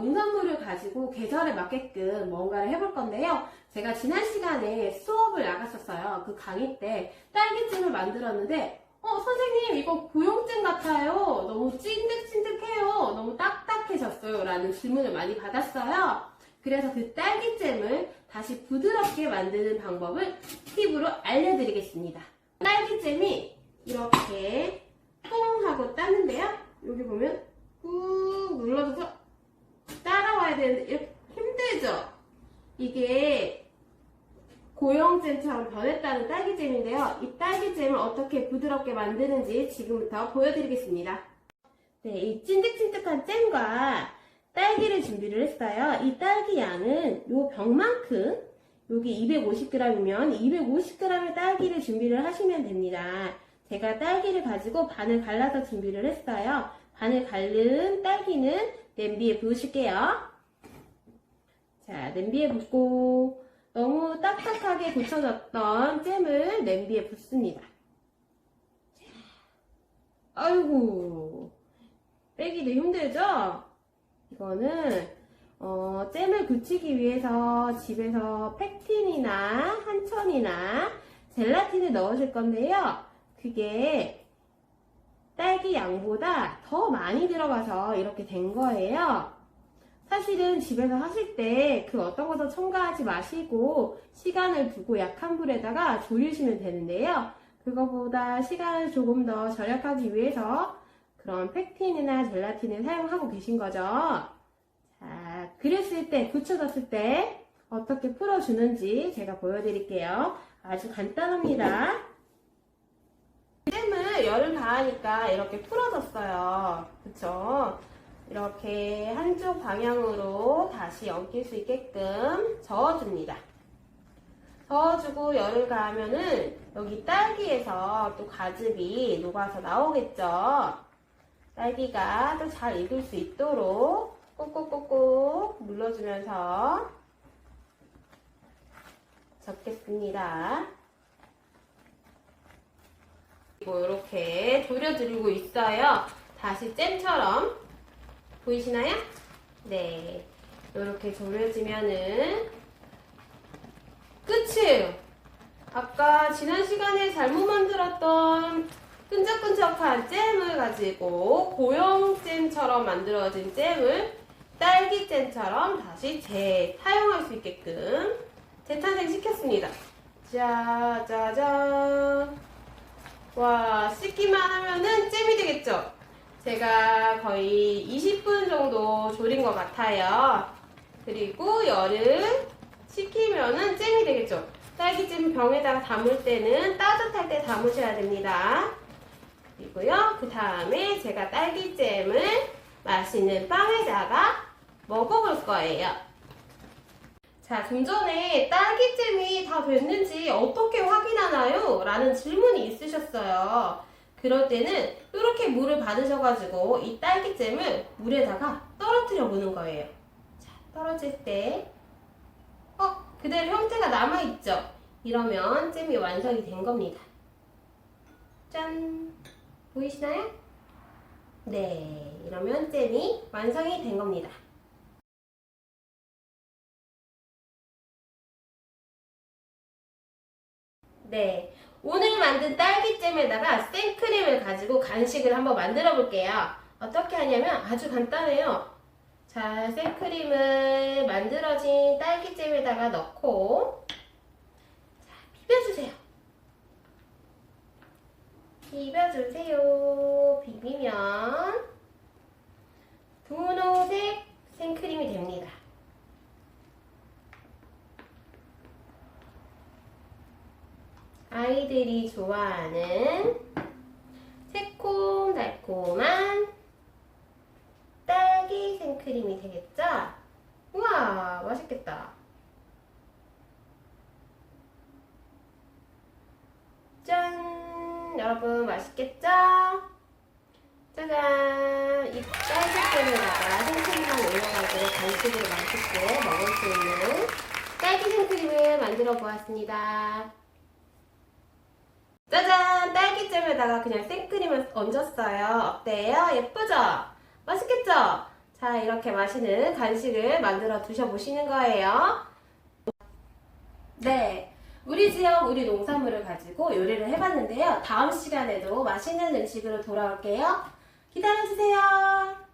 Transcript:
농산물을 가지고 계절에 맞게끔 뭔가를 해볼 건데요. 제가 지난 시간에 수업을 나갔었어요. 그 강의 때 딸기찜을 만들었는데, 어, 선생님, 이거 고용찜 같아요. 너무 찐득찐득해요. 너무 딱딱해졌어요. 라는 질문을 많이 받았어요. 그래서 그 딸기잼을 다시 부드럽게 만드는 방법을 팁으로 알려드리겠습니다. 딸기잼이 이렇게 뿡 하고 따는데요. 여기 보면 꾹 눌러줘서 따라와야 되는데 이렇게 힘들죠? 이게 고형잼처럼 변했다는 딸기잼인데요. 이 딸기잼을 어떻게 부드럽게 만드는지 지금부터 보여드리겠습니다. 네, 이 찐득찐득한 잼과 딸기를 준비를 했어요. 이 딸기 양은 요 병만큼 여기 250g이면 250g의 딸기를 준비를 하시면 됩니다. 제가 딸기를 가지고 반을 갈라서 준비를 했어요. 반을 갈른 딸기는 냄비에 부으실게요. 자, 냄비에 붓고 너무 딱딱하게 굳혀졌던 잼을 냄비에 붓습니다. 아이고, 빼기도 힘들죠? 이거는 어, 잼을 굳히기 위해서 집에서 팩틴이나 한천이나 젤라틴을 넣으실 건데요. 그게 딸기 양보다 더 많이 들어가서 이렇게 된 거예요. 사실은 집에서 하실 때 그 어떤 것도 첨가하지 마시고 시간을 두고 약한 불에다가 졸이시면 되는데요. 그거보다 시간을 조금 더 절약하기 위해서 그런 팩틴이나 젤라틴을 사용하고 계신 거죠. 자, 그랬을 때, 굳혀졌을 때 어떻게 풀어주는지 제가 보여드릴게요. 아주 간단합니다. 잼을 열을 가하니까 이렇게 풀어졌어요. 그쵸? 이렇게 한쪽 방향으로 다시 엉킬 수 있게끔 저어줍니다. 저어주고 열을 가하면은 여기 딸기에서 또 가즙이 녹아서 나오겠죠? 딸기가 또 잘 익을 수 있도록 꾹꾹꾹꾹 눌러주면서 적겠습니다. 이렇게 졸여드리고 있어요. 다시 잼처럼 보이시나요? 네, 이렇게 졸여지면은 끝이에요. 아까 지난 시간에 잘못 만들었던 끈적끈적한 잼을 가지고 고형잼처럼 만들어진 잼을 딸기잼처럼 다시 재사용할 수 있게끔 재탄생시켰습니다. 짜자잔. 와, 씻기만 하면은 잼이 되겠죠? 제가 거의 20분 정도 졸인 것 같아요. 그리고 열을 식히면은 잼이 되겠죠? 딸기잼 병에다가 담을 때는 따뜻할 때 담으셔야 됩니다. 그리고요, 그 다음에 제가 딸기잼을 맛있는 빵에다가 먹어볼 거예요. 자, 좀 전에 딸기잼이 다 됐는지 어떻게 확인하나요? 라는 질문이 있으셨어요. 그럴 때는 이렇게 물을 받으셔가지고 이 딸기잼을 물에다가 떨어뜨려 보는 거예요. 자, 떨어질 때, 어, 그대로 형태가 남아있죠? 이러면 잼이 완성이 된 겁니다. 짠! 보이시나요? 네, 이러면 잼이 완성이 된 겁니다. 네, 오늘 만든 딸기잼에다가 생크림을 가지고 간식을 한번 만들어 볼게요. 어떻게 하냐면 아주 간단해요. 자, 생크림을 만들어진 딸기잼에다가 넣고 자, 비벼주세요. 비벼주세요. 비비면 분홍색 생크림이 됩니다. 아이들이 좋아하는 새콤달콤한 딸기 생크림이 되겠죠? 우와, 맛있겠다. 짠! 여러분, 맛있겠죠? 짜잔! 이 딸기잼에다가 생크림만 올려가지고 간식을 맛있게 먹을 수 있는 딸기 생크림을 만들어 보았습니다. 짜잔! 딸기잼에다가 그냥 생크림을 얹었어요. 어때요? 예쁘죠? 맛있겠죠? 자, 이렇게 맛있는 간식을 만들어 드셔보시는 거예요. 네. 우리 지역 우리 농산물을 가지고 요리를 해봤는데요. 다음 시간에도 맛있는 음식으로 돌아올게요. 기다려주세요.